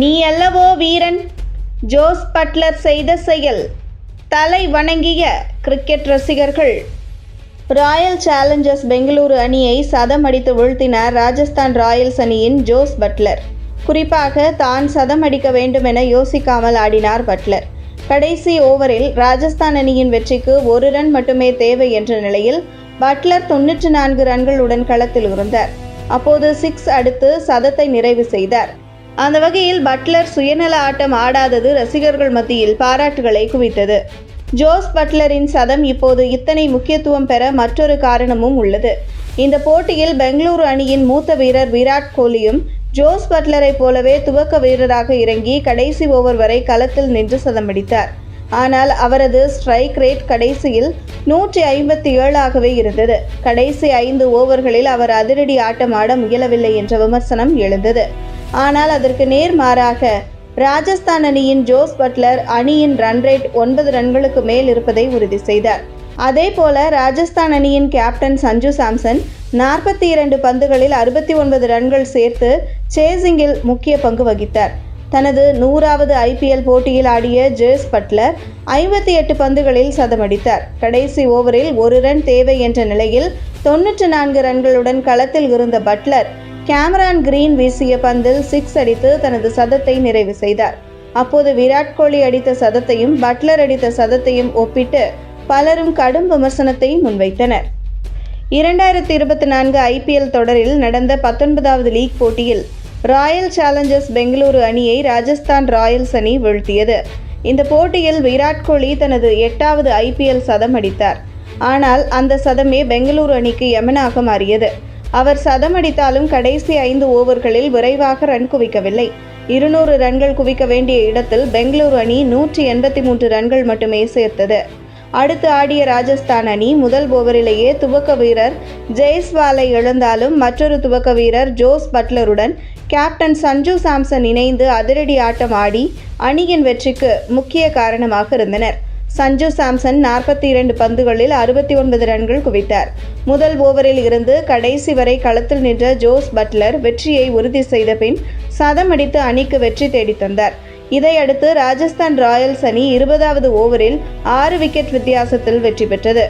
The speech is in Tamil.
நீ அல்லவோ வீரன்? ஜோஸ் பட்லர் செய்த செயல். தலை வணங்கிய கிரிக்கெட் ரசிகர்கள். ராயல் சேலஞ்சர்ஸ் பெங்களூரு அணியை சதம் அடித்து வீழ்த்தினார் ராஜஸ்தான் ராயல்ஸ் அணியின் ஜோஸ் பட்லர். குறிப்பாக தான் சதம் அடிக்க வேண்டுமென யோசிக்காமல் ஆடினார் பட்லர். கடைசி ஓவரில் ராஜஸ்தான் அணியின் வெற்றிக்கு ஒரு ரன் மட்டுமே தேவை என்ற நிலையில் பட்லர் தொன்னூற்று நான்கு ரன்களுடன் களத்தில் இருந்தார். அப்போது சிக்ஸ் அடுத்து சதத்தை நிறைவு செய்தார். அந்த வகையில் பட்லர் சுயநல ஆட்டம் ஆடாதது ரசிகர்கள் மத்தியில் பாராட்டுகளை குவித்தது. ஜோஸ் பட்லரின் சதம் இப்போது இத்தனை முக்கியத்துவம் பெற மற்றொரு காரணமும் உள்ளது. இந்த போட்டியில் பெங்களூரு அணியின் மூத்த வீரர் விராட் கோலியும் ஜோஸ் பட்லரைப் போலவே துவக்க வீரராக இறங்கி கடைசி ஓவர் வரை களத்தில் நின்று சதமடித்தார். ஆனால் அவரது ஸ்ட்ரைக் ரேட் கடைசியில் நூற்றி ஐம்பத்தி ஏழாகவே இருந்தது. கடைசி ஐந்து ஓவர்களில் அவர் அதிரடி ஆட்டம் ஆட முயலவில்லை என்ற விமர்சனம் எழுந்தது. ஆனால் அதற்கு நேர்மாறாக ராஜஸ்தான் அணியின் ஜோஸ் பட்லர் அணியின் ரன் ரேட் ஒன்பது ரன்களுக்கு மேல் இருப்பதை உறுதி செய்தார். அதே போல ராஜஸ்தான் அணியின் கேப்டன் சஞ்சு சாம்சன் நாற்பத்தி இரண்டு பந்துகளில் அறுபத்தி ஒன்பது ரன்கள் சேர்த்து சேசிங்கில் முக்கிய பங்கு வகித்தார். தனது நூறாவது ஐபிஎல் போட்டியில் ஆடிய ஜேஸ் பட்லர் ஐம்பத்தி எட்டு பந்துகளில் சதமடித்தார். கடைசி ஓவரில் ஒரு ரன் தேவை என்ற நிலையில் தொன்னூற்று நான்கு ரன்களுடன் களத்தில் இருந்த பட்லர் கேமரான் கிரீன் வீசிய பந்தில் சிக்ஸ் அடித்து தனது சதத்தை நிறைவு செய்தார். அப்போது விராட் கோலி அடித்த சதத்தையும் பட்லர் அடித்த சதத்தையும் ஒப்பிட்டு பலரும் கடும் விமர்சனத்தை முன்வைத்தனர். இரண்டாயிரத்தி இருபத்தி நான்கு ஐபிஎல் தொடரில் நடந்த பத்தொன்பதாவது லீக் போட்டியில் ராயல் சேலஞ்சர்ஸ் பெங்களூரு அணியை ராஜஸ்தான் ராயல்ஸ் அணி வீழ்த்தியது. இந்த போட்டியில் விராட் கோலி தனது எட்டாவது ஐபிஎல் சதம் அடித்தார். ஆனால் அந்த சதமே பெங்களூரு அணிக்கு யமனாக மாறியது. அவர் சதம் அடித்தாலும் கடைசி ஐந்து ஓவர்களில் விரைவாக ரன் குவிக்கவில்லை. இருநூறு ரன்கள் குவிக்க வேண்டிய இடத்தில் பெங்களூரு அணி நூற்றி எண்பத்தி மூன்று ரன்கள் மட்டுமே சேர்த்தது. அடுத்து ஆடிய ராஜஸ்தான் அணி முதல் ஓவரிலேயே துவக்க வீரர் ஜெய்ஸ்வாலை இழந்தாலும் மற்றொரு துவக்க வீரர் ஜோஸ் பட்லருடன் கேப்டன் சஞ்சு சாம்சன் இணைந்து அதிரடி ஆட்டம் ஆடி அணியின் வெற்றிக்கு முக்கிய காரணமாக இருந்தனர். சஞ்சு சாம்சன் நாற்பத்தி இரண்டு பந்துகளில் அறுபத்தி ஒன்பது ரன்கள் குவித்தார். முதல் ஓவரில் இருந்து கடைசி வரை களத்தில் நின்ற ஜோஸ் பட்லர் வெற்றியை உறுதி செய்த பின் சதம் அடித்து அணிக்கு வெற்றி தேடி தந்தார். இதையடுத்து ராஜஸ்தான் ராயல்ஸ் அணி இருபதாவது ஓவரில் ஆறு விக்கெட் வித்தியாசத்தில் வெற்றி பெற்றது.